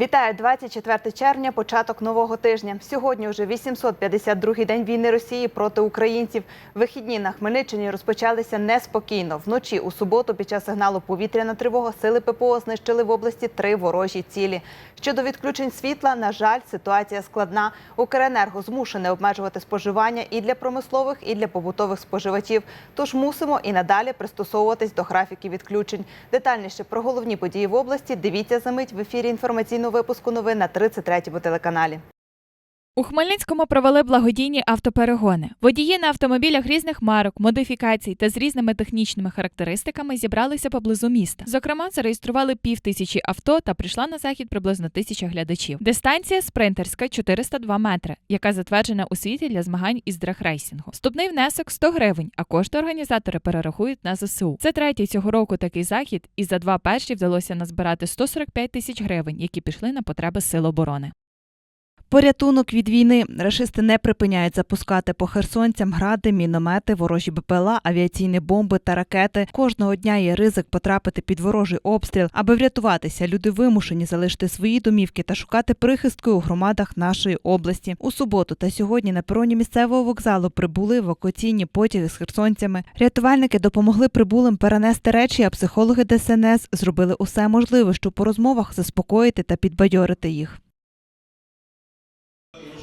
Вітаю 24 червня, початок нового тижня. Сьогодні вже 852-й день війни Росії проти українців. Вихідні на Хмельниччині розпочалися неспокійно. Вночі у суботу під час сигналу повітряна тривога сили ППО знищили в області три ворожі цілі. Щодо відключень світла, на жаль, ситуація складна. Укренерго змушене обмежувати споживання і для промислових, і для побутових споживачів. Тож мусимо і надалі пристосовуватись до графіків відключень. Детальніше про головні події в області дивіться за мить в ефірі інформаційного випуску новин на 33-му телеканалі. У Хмельницькому провели благодійні автоперегони. Водії на автомобілях різних марок, модифікацій та з різними технічними характеристиками зібралися поблизу міста. Зокрема, зареєстрували пів тисячі авто та прийшла на захід приблизно тисяча глядачів. Дистанція спринтерська 402 метри, яка затверджена у світі для змагань із драгрейсінгу. Вступний внесок 100 гривень, а кошти організатори перерахують на ЗСУ. Це третій цього року такий захід, і за два перші вдалося назбирати 145 тисяч гривень, які пішли на потреби сил оборони. Порятунок від війни рашисти не припиняють запускати по херсонцям гради, міномети, ворожі БПЛА, авіаційні бомби та ракети. Кожного дня є ризик потрапити під ворожий обстріл. Аби врятуватися, люди вимушені залишити свої домівки та шукати прихистку у громадах нашої області. У суботу та сьогодні на пероні місцевого вокзалу прибули евакуаційні потяги з херсонцями. Рятувальники допомогли прибулим перенести речі, а психологи ДСНС зробили усе можливе, щоб по розмовах заспокоїти та підбадьорити їх.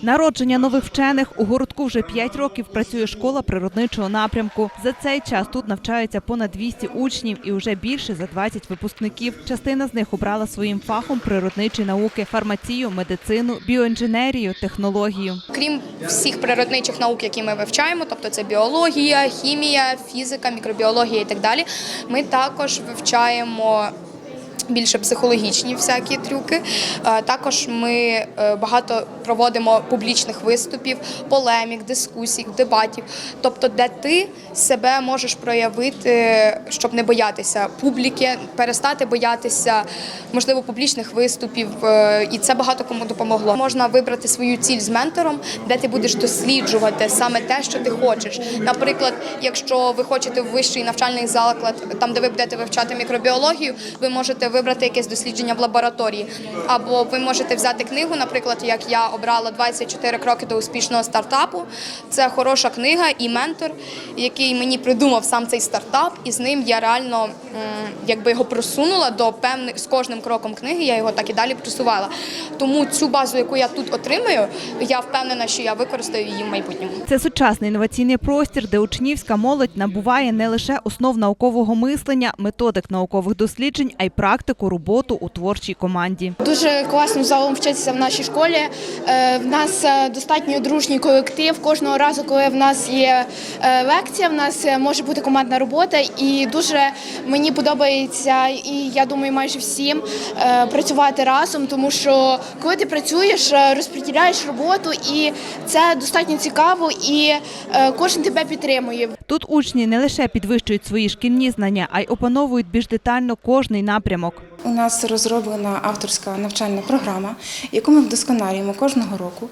Народження нових вчених у городку вже 5 років працює школа природничого напрямку. За цей час тут навчаються понад 200 учнів і вже більше за 20 випускників. Частина з них обрала своїм фахом природничі науки, фармацію, медицину, біоінженерію, технологію. Крім всіх природничих наук, які ми вивчаємо, тобто це біологія, хімія, фізика, мікробіологія і так далі. Ми також вивчаємо. Більше психологічні всякі трюки. Е, Також ми е, багато проводимо публічних виступів, полемік, дискусій, дебатів. Тобто, де ти себе можеш проявити, щоб не боятися публіки, перестати боятися, можливо, публічних виступів. Е, І це багато кому допомогло. Можна вибрати свою ціль з ментором, де ти будеш досліджувати саме те, що ти хочеш. Наприклад, якщо ви хочете в вищий навчальний заклад, там де ви будете вивчати мікробіологію, ви можете вибрати якесь дослідження в лабораторії, або ви можете взяти книгу, наприклад, як я обрала 24 кроки до успішного стартапу. Це хороша книга і ментор, який мені придумав сам цей стартап, і з ним я реально якби його просунула до певних з кожним кроком книги. Я його так і далі просувала. Тому цю базу, яку я тут отримую, я впевнена, що я використаю її в майбутньому. Це сучасний інноваційний простір, де учнівська молодь набуває не лише основ наукового мислення, методик наукових досліджень, а й практику роботу у творчій команді. Дуже класно залом вчитися в нашій школі. Е, В нас е, достатньо дружній колектив. Кожного разу, коли в нас є е, лекція, в нас може бути командна робота, і дуже мені подобається, і я думаю, майже всім працювати разом, тому що коли ти працюєш, розподіляєш роботу, і це достатньо цікаво, і кожен тебе підтримує. Тут учні не лише підвищують свої шкільні знання, а й опановують більш детально кожний напрямок. У нас розроблена авторська навчальна програма, яку ми вдосконалюємо кожного року.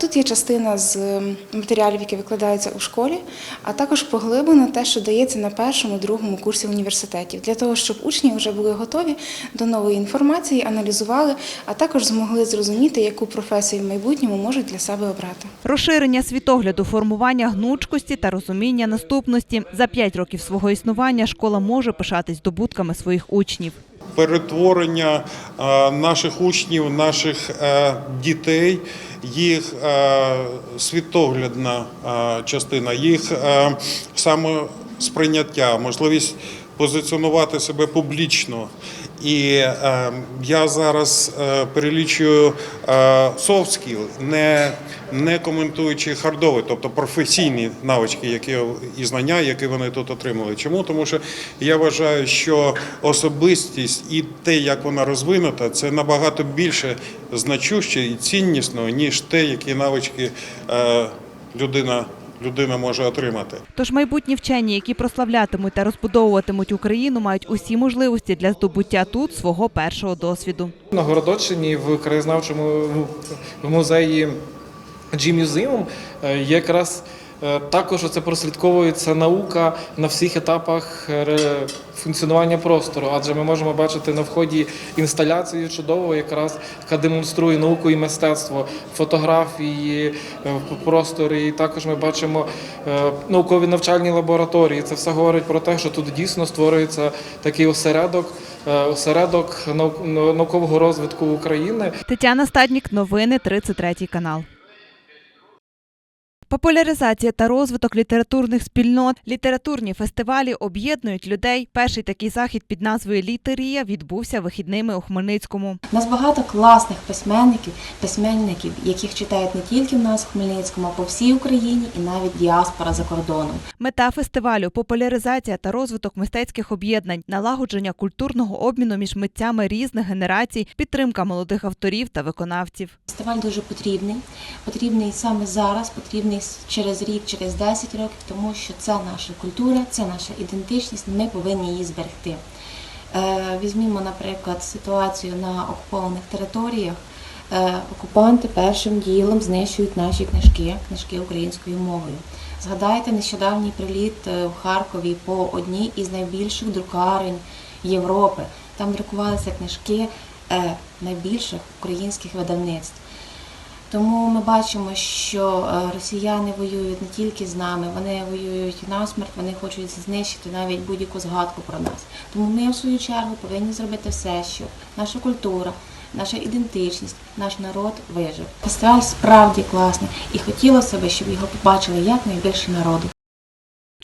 Тут є частина з матеріалів, які викладаються у школі, а також поглиблено те, що дається на першому, другому курсі університетів, для того, щоб учні вже були готові до нової інформації, аналізували, а також змогли зрозуміти, яку професію в майбутньому можуть для себе обрати. Розширення світогляду, формування гнучкості та розуміння наступності. За п'ять років свого існування школа може пишатись здобутками своїх учнів. Перетворення е, наших учнів, наших е, дітей, їх е, світоглядна частина, їх самосприйняття, можливість позиціонувати себе публічно. І е, я зараз е, перелічую е, skill, не, не коментуючи хардові, тобто професійні навички, які і знання, які вони тут отримали. Чому? Тому що я вважаю, що особистість і те, як вона розвинута, це набагато більше значуще і ціннісно, ніж те, які навички е, людина, людина може отримати. Тож майбутні вчені, які прославлятимуть та розбудовуватимуть Україну, мають усі можливості для здобуття тут свого першого досвіду. На Городоччині в краєзнавчому музеї G-Museum е, якраз Також це прослідковується наука на всіх етапах е, функціонування простору, адже ми можемо бачити на вході інсталяцію чудову, якраз яка демонструє науку і мистецтво, фотографії е, просторі. І також ми бачимо е, наукові навчальні лабораторії. Це все говорить про те, що тут дійсно створюється такий осередок, е, осередок наукового розвитку України. Тетяна Стаднік, новини 33 канал. Популяризація та розвиток літературних спільнот, літературні фестивалі об'єднують людей. Перший такий захід під назвою Літерія відбувся вихідними у Хмельницькому. У нас багато класних письменників, письменників, яких читають не тільки в нас в Хмельницькому, а по всій Україні і навіть діаспора за кордоном. Мета фестивалю популяризація та розвиток мистецьких об'єднань, налагодження культурного обміну між митцями різних генерацій, підтримка молодих авторів та виконавців. Фестиваль дуже потрібний. Потрібний саме зараз, потрібний через рік, через 10 років, тому що це наша культура, це наша ідентичність. Ми повинні її зберегти. Е, Візьмімо, наприклад, ситуацію на окупованих територіях. Е, Окупанти першим ділом знищують наші книжки, книжки українською мовою. Згадайте нещодавній приліт е, в Харкові по одній із найбільших друкарень Європи. Там друкувалися книжки найбільших українських видавництв. Тому ми бачимо, що е, росіяни воюють не тільки з нами, вони воюють насмерть, вони хочуть знищити навіть будь-яку згадку про нас. Тому ми, в свою чергу, повинні зробити все, щоб наша культура, наша ідентичність, наш народ вижив. Фестиваль справді класний, і хотілося б, щоб його побачили якнайбільше народу.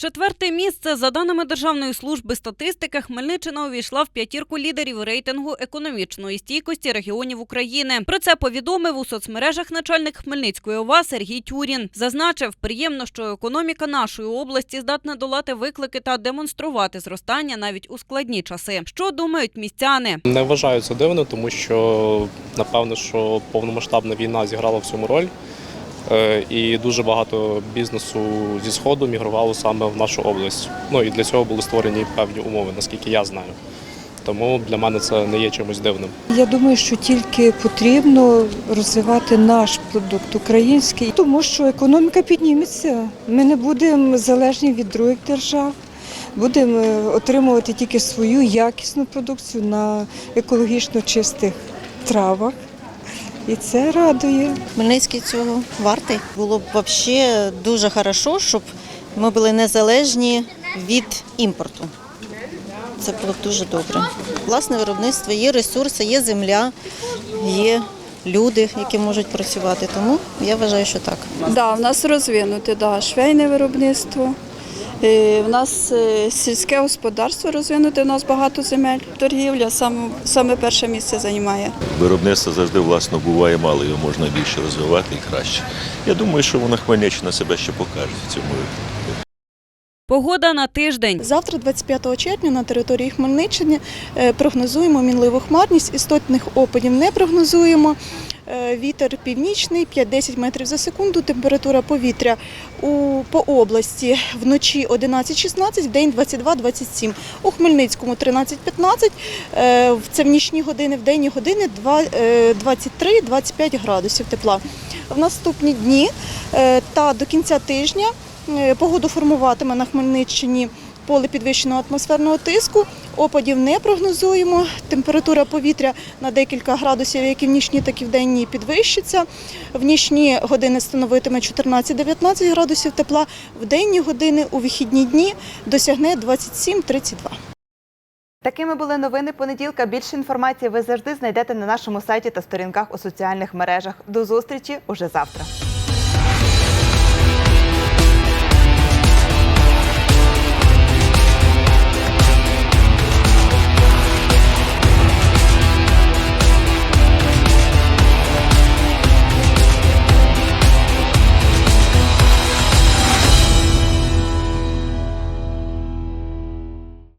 Четверте місце за даними Державної служби статистики, Хмельниччина увійшла в п'ятірку лідерів рейтингу економічної стійкості регіонів України. Про це повідомив у соцмережах начальник Хмельницької ОВА Сергій Тюрін. Зазначив, приємно, що економіка нашої області здатна долати виклики та демонструвати зростання навіть у складні часи. Що думають містяни? Не вважаю це дивно, тому що напевно, що повномасштабна війна зіграла в цьому роль. Е, І дуже багато бізнесу зі сходу мігрувало саме в нашу область. Ну і для цього були створені певні умови, наскільки я знаю. Тому для мене це не є чимось дивним. Я думаю, що тільки потрібно розвивати наш продукт український, тому що економіка підніметься. Ми не будемо залежні від других держав. Будемо е, отримувати тільки свою якісну продукцію на екологічно чистих травах. І це радує. Хмельницький цього вартий. Було б взагалі дуже хорошо, щоб ми були незалежні від імпорту. Це було б дуже добре. Власне виробництво, є ресурси, є земля, є люди, які можуть працювати. Тому я вважаю, що так. Да, в нас розвинуте да, швейне виробництво. Е, В нас е, сільське господарство розвинуте, у нас багато земель. Торгівля саме, саме перше місце займає. Виробництва завжди власно буває мало, його можна більше розвивати і краще. Я думаю, що вона Хмельниччина себе ще покаже в цьому. Погода на тиждень. Завтра, 25 червня, на території Хмельниччини е, прогнозуємо мінливу хмарність, істотних опадів не прогнозуємо. Е, Вітер північний 5-10 метрів за секунду. Температура повітря у, по області вночі 11-16, в день 22-27. У Хмельницькому 13-15, е, це в нічні години, в денні години два- е, 23-25 градусів тепла. В наступні дні та до кінця тижня Погоду формуватиме на Хмельниччині поле підвищеного атмосферного тиску. Опадів не прогнозуємо. Температура повітря на декілька градусів, як і в нічні, так і в денні, підвищиться. В нічні години становитиме 14-19 градусів тепла, в денні години у вихідні дні досягне 27-32. Такими були новини понеділка. Більше інформації ви завжди знайдете на нашому сайті та сторінках у соціальних мережах. До зустрічі уже завтра.